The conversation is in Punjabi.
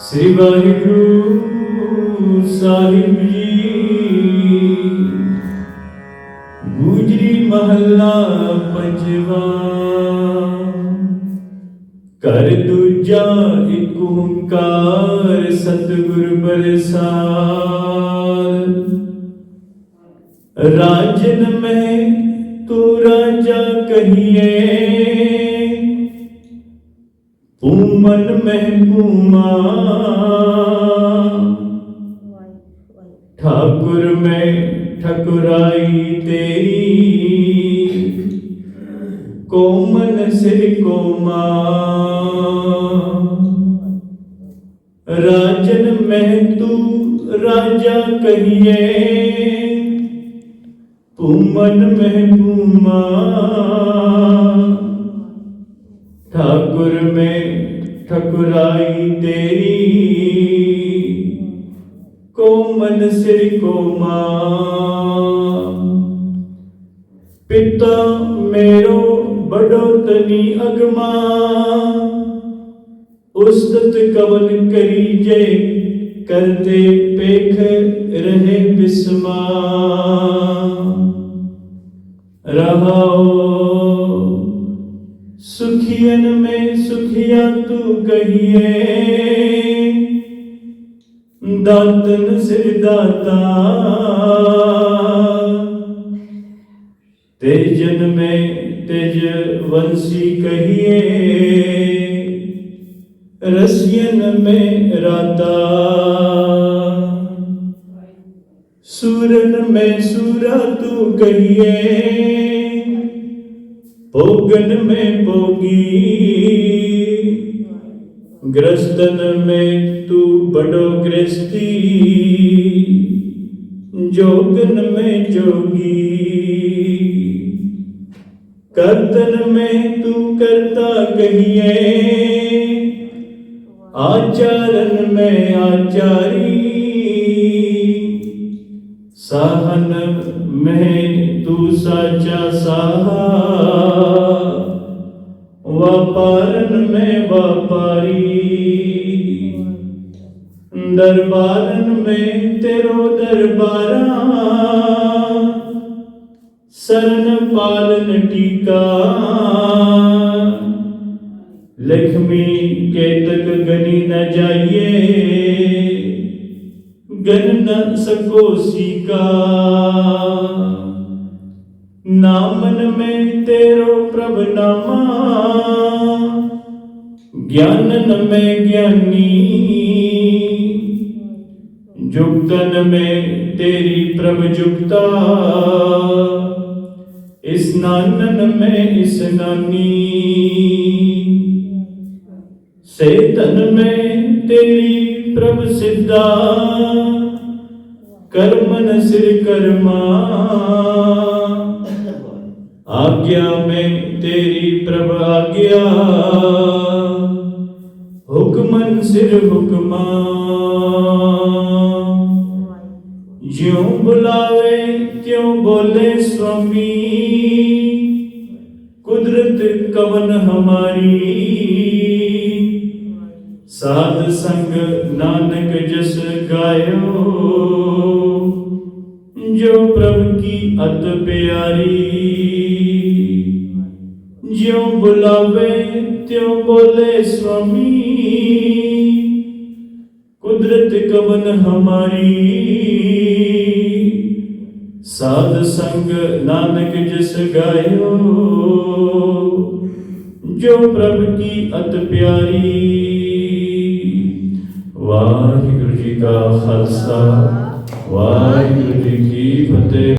ਸ੍ਰੀ ਵਾਹਿਗੁਰੂ ਸਾਹਿਬ ਜੀ। ਗੁਜਰੀ ਮਹੱਲਾ ਪੰਜਵਾ। ਕਰ ਦੂਜਾ ਇੱਕ ਓੰਕਾਰ ਸਤਿਗੁਰ ਪ੍ਰਸਾਦ। ਰਾਜਨ ਮੈਂ ਤੂੰ ਰਾਜਾ ਕਹੀਏ ਪੂਮਨ ਮਹਿ ਪੂਮਾ ਠਾਕੁਰ ਮੈਂ ਠਕੁਰਾਈ ਤੇਰੀ। ਕੋਮਨ ਸੇ ਕੋਮਾ। ਰਾਜਨ ਮੈਂ ਤੂੰ ਰਾਜਾ ਕਹੀਏ ਪੂਮਨ ਮਹਿ ਪੂਮਾ ਕੋਮਨ ਸਿਰ ਕੋਮਾ ਪਿਤਾ ਮੇਰੋ ਬੜੋ ਤਨੀ ਅਗਮਾ। ਉਸਤਤ ਕਵਨ ਕਰੀ ਜੇ, ਕਰਤੇ ਪੇਖ ਰਹੇ ਬਿਸਮਾ। ਰਹਾਓ ਸੁਖੀਨ ਮੈਂ ਸੁਖਿਆ ਤੂੰ ਕਹੀਏ। داتن سے داتا تیجن میں تیج ونسی کہیے رسین میں راتا سورن میں سورا تو کہیے پوگن میں پوگی گرستن میں تو بڑو گرستی جوگن میں جوگی۔ کرتن میں تو کرتا کہیے، آچارن میں آچاری۔ ساہن میں تو سچا ساہا وپارن میں وپاری دربارن میں تیرو دربارا سرن پالن ٹیکا۔ لکھمی کے تک گنی نہ جائیے۔ گن نہ سکو سیکا۔ ਨਾਮਨ ਮੈਂ ਤੇਰੋ ਪ੍ਰਭ ਨਾਮਾ। ਗਿਆਨਨ ਮੈਂ ਗਿਆਨੀ। ਜੁਗਤਨ ਮੈਂ ਤੇਰੀ ਪ੍ਰਭ ਜੁਗਤਾ। ਇਸਨਾਨਨ ਮੈਂ ਇਸਨਾਨੀ ਸੇਤਨ ਮੈਂ ਤੇਰੀ ਪ੍ਰਭ ਸਿੱਧਾ। ਕਰਮਨ ਸਿਰ ਕਰਮਾ। आज्ञा में तेरी प्रभ आज्ञा हुक्मन सिर हुक्मा ज्यों बुलावे त्यों बोले स्वामी कुदरत कवन हमारी साध संग नानक जस गायो जो प्रभु की अत प्यारी ਬੁਲਾਵੇ ਤਿਉ ਬੋਲੇ ਸੁਆਮੀ ਕੁਦਰਤ ਕਵਨ ਹਮਾਰੀ ਸਾਧ ਸੰਗ ਨਾਨਕ ਜਿਸ ਗਾਇਓ ਜੋ ਪ੍ਰਭ ਕੀ ਅਤ ਪਿਆਰੀ ਵਾਹਿਗੁਰੂ ਜੀ ਕਾ ਖਾਲਸਾ ਵਾਹਿਗੁਰੂ ਜੀ ਕੀ ਫਤਿਹ